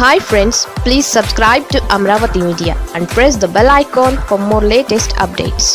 Hi friends please subscribe to Amaravati media and press the bell icon for more latest updates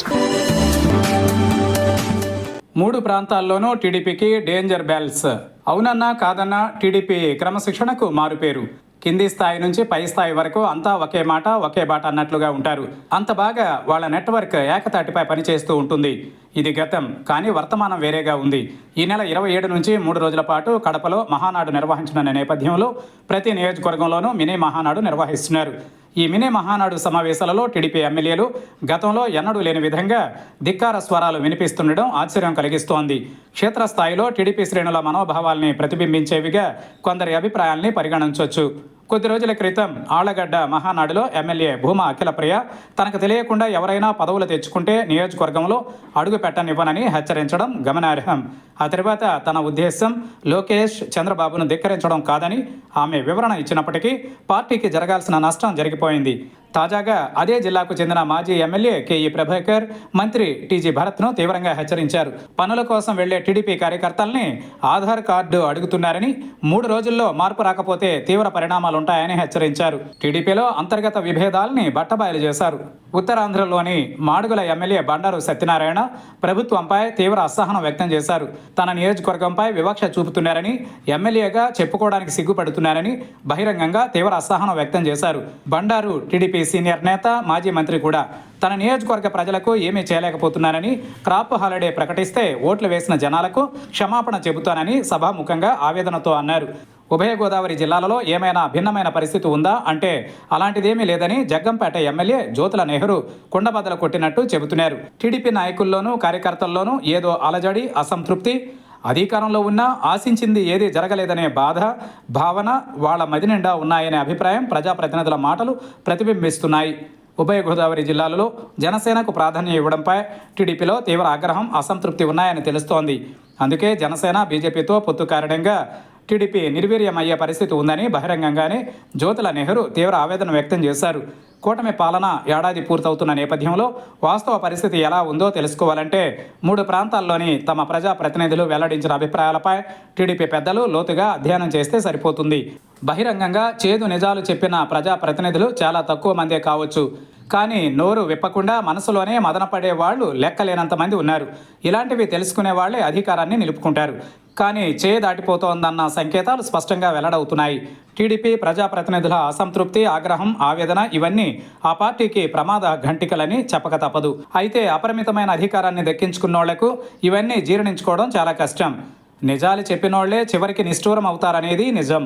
మూడు ప్రాంతాల్లోనూ టీడీపీకి danger bells అవునన్నా కాదన్నా TDP క్రమశిక్షణకు మారుపేరు. కింది స్థాయి నుంచి పై స్థాయి వరకు అంతా ఒకే మాట ఒకే బాట అన్నట్లుగా ఉంటారు. అంత బాగా వాళ్ళ నెట్వర్క్ ఏకతాటిపై పనిచేస్తూ ఉంటుంది. ఇది గతం కానీ వర్తమానం వేరేగా ఉంది. ఈ నెల ఇరవై ఏడు నుంచి మూడు రోజుల పాటు కడపలో మహానాడు నిర్వహించనున్న నేపథ్యంలో ప్రతి నియోజకవర్గంలోనూ మినీ మహానాడు నిర్వహిస్తున్నారు. ఈ మినీ మహానాడు సమావేశాలలో టీడీపీ ఎమ్మెల్యేలు గతంలో ఎన్నడూ లేని విధంగా ధిక్కార స్వరాలు వినిపిస్తుండడం ఆశ్చర్యం కలిగిస్తోంది. క్షేత్రస్థాయిలో టీడీపీ శ్రేణుల మనోభావాల్ని ప్రతిబింబించేవిగా కొందరి అభిప్రాయాల్ని పరిగణించవచ్చు కొద్ది రోజుల క్రితం ఆళ్ళగడ్డ మహానాడులో ఎమ్మెల్యే భూమా అఖిలప్రియ తనకు తెలియకుండా ఎవరైనా పదవులు తెచ్చుకుంటే నియోజకవర్గంలో అడుగు పెట్టనివ్వనని హెచ్చరించడం గమనార్హం. ఆ తర్వాత తన ఉద్దేశం లోకేష్ చంద్రబాబును ధిక్కరించడం కాదని ఆమె వివరణ ఇచ్చినప్పటికీ పార్టీకి జరగాల్సిన నష్టం జరిగిపోయింది. తాజాగా అదే జిల్లాకు చెందిన మాజీ ఎమ్మెల్యే కేఈ ప్రభాకర్ మంత్రి టీజీ భరత్ను తీవ్రంగా హెచ్చరించారు. పనుల కోసం వెళ్ళే టీడీపీ కార్యకర్తల్ని ఆధార్ కార్డు అడుగుతున్నారని మూడు రోజుల్లో మార్పు రాకపోతే తీవ్ర పరిణామాలుంటాయని హెచ్చరించారు. టీడీపీలో అంతర్గత విభేదాల్ని బట్టబయలు చేశారు. ఉత్తరాంధ్రలోని మాడుగుల ఎమ్మెల్యే బండారు సత్యనారాయణ ప్రభుత్వంపై తీవ్ర అసహనం వ్యక్తం చేశారు. తన నియోజకవర్గంపై వివక్ష చూపుతున్నారని ఎమ్మెల్యేగా చెప్పుకోవడానికి సిగ్గుపడుతున్నారని బహిరంగంగా తీవ్ర అసహనం వ్యక్తం చేశారు. బండారు టీడీపీ సీనియర్ నేత మాజీ మంత్రి కూడా తన నియోజకవర్గ ప్రజలకు ఏమీ చేయలేకపోతున్నానని క్రాప్ హాలిడే ప్రకటిస్తే ఓట్లు వేసిన జనాలకు క్షమాపణ చెబుతానని సభాముఖంగా ఆవేదనతో అన్నారు. ఉభయ గోదావరి జిల్లాలలో ఏమైనా భిన్నమైన పరిస్థితి ఉందా అంటే అలాంటిదేమీ లేదని జగ్గంపేట ఎమ్మెల్యే జ్యోతుల నెహ్రూ కుండబద్దలు కొట్టినట్టు చెబుతున్నారు. టీడీపీ నాయకుల్లోనూ కార్యకర్తల్లోనూ ఏదో అలజడి అసంతృప్తి అధికారంలో ఉన్నా ఆశించింది ఏది జరగలేదనే బాధ భావన వాళ్ళ మది నిండా ఉన్నాయనే అభిప్రాయం ప్రజాప్రతినిధుల మాటలు ప్రతిబింబిస్తున్నాయి. ఉభయ గోదావరి జిల్లాలలో జనసేనకు ప్రాధాన్యం ఇవ్వడంపై టీడీపీలో తీవ్ర ఆగ్రహం అసంతృప్తి ఉన్నాయని తెలుస్తోంది. అందుకే జనసేన బీజేపీతో పొత్తు కారణంగా టీడీపీ నిర్వీర్యమయ్యే పరిస్థితి ఉందని బహిరంగంగానే జ్యోతుల నెహ్రూ తీవ్ర ఆవేదన వ్యక్తం చేశారు. కూటమి పాలన ఏడాది పూర్తవుతున్న నేపథ్యంలో వాస్తవ పరిస్థితి ఎలా ఉందో తెలుసుకోవాలంటే మూడు ప్రాంతాల్లోని తమ ప్రజా ప్రతినిధులు వెల్లడించిన అభిప్రాయాలపై టీడీపీ పెద్దలు లోతుగా అధ్యయనం చేస్తే సరిపోతుంది. బహిరంగంగా చేదు నిజాలు చెప్పిన ప్రజా ప్రతినిధులు చాలా తక్కువ మందే కావచ్చు. కానీ నోరు విప్పకుండా మనసులోనే మదనపడే వాళ్ళు లెక్కలేనంత మంది ఉన్నారు. ఇలాంటివి తెలుసుకునే వాళ్ళే అధికారాన్ని నిలుపుకుంటారు. కానీ చేయి దాటిపోతోందన్న సంకేతాలు స్పష్టంగా వెల్లడవుతున్నాయి. టీడీపీ ప్రజాప్రతినిధుల అసంతృప్తి ఆగ్రహం ఆవేదన ఇవన్నీ ఆ పార్టీకి ప్రమాద ఘంటికలని చెప్పక తప్పదు. అయితే అపరిమితమైన అధికారాన్ని దక్కించుకున్నోళ్ళకు ఇవన్నీ జీర్ణించుకోవడం చాలా కష్టం. నిజాలు చెప్పినోళ్ళే చివరికి నిష్ఠూరం అవుతారనేది నిజం.